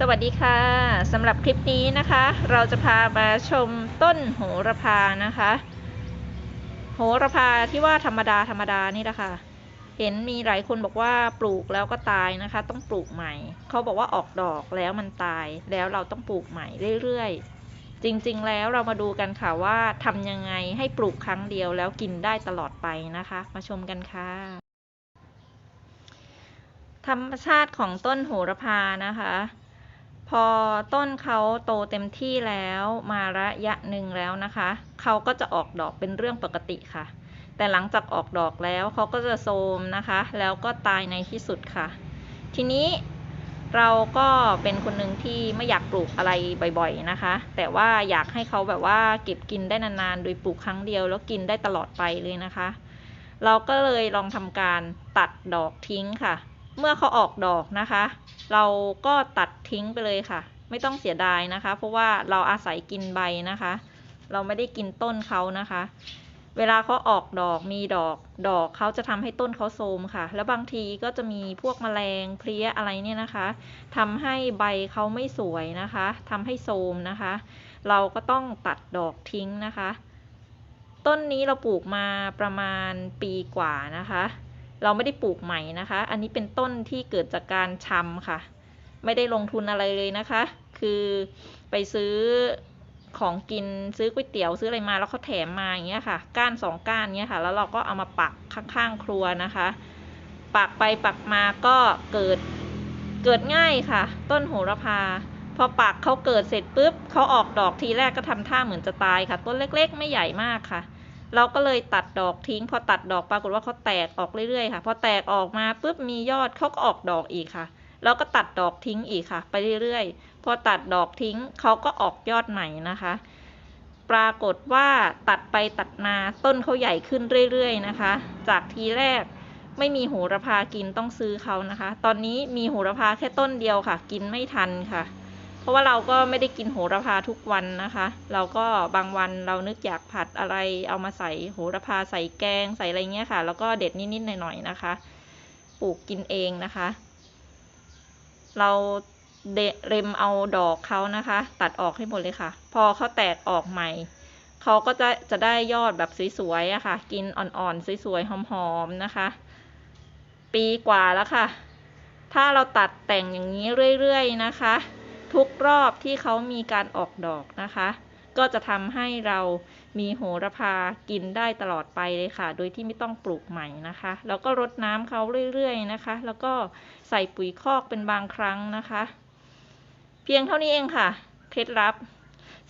สวัสดีค่ะสำหรับคลิปนี้นะคะ เราจะพามาชมต้นโหระพานะคะ โหระพาที่ว่าธรรมดาธรรมดานี่แหละค่ะ เห็นมีหลายคนบอกว่าปลูกแล้วก็ตายนะคะ ต้องปลูกใหม่ เขาบอกว่าออกดอกแล้วมันตายแล้วเราต้องปลูกใหม่เรื่อยๆ จริงๆแล้วเรามาดูกันค่ะว่าทำยังไงให้ปลูกครั้งเดียวแล้วกินได้ตลอดไปนะคะ มาชมกันค่ะธรรมชาติของต้นโหระพานะคะ พอต้นเขาโตเต็มที่แล้วมาระยะหนึ่งแล้วนะคะ เขาก็จะออกดอกเป็นเรื่องปกติค่ะ แต่หลังจากออกดอกแล้วเขาก็จะโทรมนะคะ แล้วก็ตายในที่สุดค่ะ ทีนี้เราก็เป็นคนหนึ่งที่ไม่อยากปลูกอะไรบ่อยๆนะคะ แต่ว่าอยากให้เขาแบบว่าเก็บกินได้นานๆ โดยปลูกครั้งเดียวแล้วกินได้ตลอดไปเลยนะคะ เราก็เลยลองทำการตัดดอกทิ้งค่ะ เมื่อเขาออกดอกนะคะ เราก็ตัดทิ้งไปเลยค่ะ ไม่ต้องเสียดายนะคะ เพราะว่าเราอาศัยกินใบนะคะ เราไม่ได้กินต้นเขานะคะ เวลาเขาออกดอกมีดอกดอกเขาจะทำให้ต้นเขาโทรมค่ะ แล้วบางทีก็จะมีพวกแมลงเพลี้ยอะไรเนี่ยนะคะทำให้ใบเขาไม่สวยนะคะทำให้โทรมนะคะ เราก็ต้องตัดดอกทิ้งนะคะ ต้นนี้เราปลูกมาประมาณปีกว่านะคะ เราไม่ได้ปลูกใหม่นะคะ อันนี้เป็นต้นที่เกิดจากการชำค่ะ ไม่ได้ลงทุนอะไรเลยนะคะ คือไปซื้อของกินซื้อก๋วยเตี๋ยวซื้ออะไรมาแล้วเขาแถมมาอย่างเงี้ยค่ะ ก้านสองก้านเงี้ยค่ะ แล้วเราก็เอามาปักข้างๆครัวนะคะ ปักไปปักมาก็เกิดเกิดง่ายค่ะ ต้นโหระพา พอปักเขาเกิดเสร็จปุ๊บเขาออกดอกทีแรกก็ทำท่าเหมือนจะตายค่ะ ต้นเล็ก ๆ ไม่ใหญ่มากค่ะ เราก็เลยตัดดอกทิ้ง พอตัดดอกปรากฏว่าเขาแตกออกเรื่อยๆค่ะ พอแตกออกมาปุ๊บมียอดเขาก็ออกดอกอีกค่ะแล้วก็ตัดดอกทิ้งอีกค่ะ ไปเรื่อยๆ พอตัดดอกทิ้งเขาก็ออกยอดใหม่นะคะ ปรากฏว่าตัดไปตัดมาต้นเขาใหญ่ขึ้นเรื่อยๆนะคะ จากทีแรกไม่มีโหระพากินต้องซื้อเขานะคะ ตอนนี้มีโหระพาแค่ต้นเดียวค่ะ กินไม่ทันค่ะ เพราะว่าเราก็ไม่ได้กินโหระพาทุกวันนะคะ เราก็บางวันเรานึกอยากผัดอะไรเอามาใส่โหระพาใส่แกงใส่อะไรเงี้ยค่ะ แล้วก็เด็ดนิดๆหน่อยๆนะคะ ปลูกกินเองนะคะ เราเดเรมเอาดอกเขานะคะ ตัดออกให้หมดเลยค่ะ พอเขาแตกออกใหม่เขาก็จะจะได้ยอดแบบสวยๆอะค่ะ กินอ่อนๆสวยๆหอมๆนะคะ ปีกว่าแล้วค่ะ ถ้าเราตัดแต่งอย่างนี้เรื่อยๆนะคะ ทุกรอบที่เขามีการออกดอกนะคะ ก็จะทำให้เรามีโหระพากินได้ตลอดไปเลยค่ะ โดยที่ไม่ต้องปลูกใหม่นะคะ แล้วก็รดน้ำเขาเรื่อยๆนะคะ แล้วก็ใส่ปุ๋ยคอกเป็นบางครั้งนะคะ เพียงเท่านี้เองค่ะ เคล็ดลับ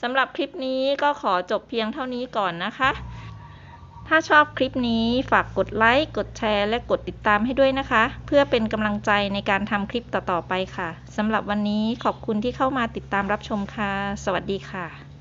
สำหรับคลิปนี้ก็ขอจบเพียงเท่านี้ก่อนนะคะ ถ้าชอบคลิปนี้ฝากกดไลค์ กดแชร์ และกดติดตามให้ด้วยนะคะ เพื่อเป็นกำลังใจในการทำคลิปต่อๆไปค่ะสำหรับวันนี้ขอบคุณที่เข้ามาติดตามรับชมค่ะ สวัสดีค่ะ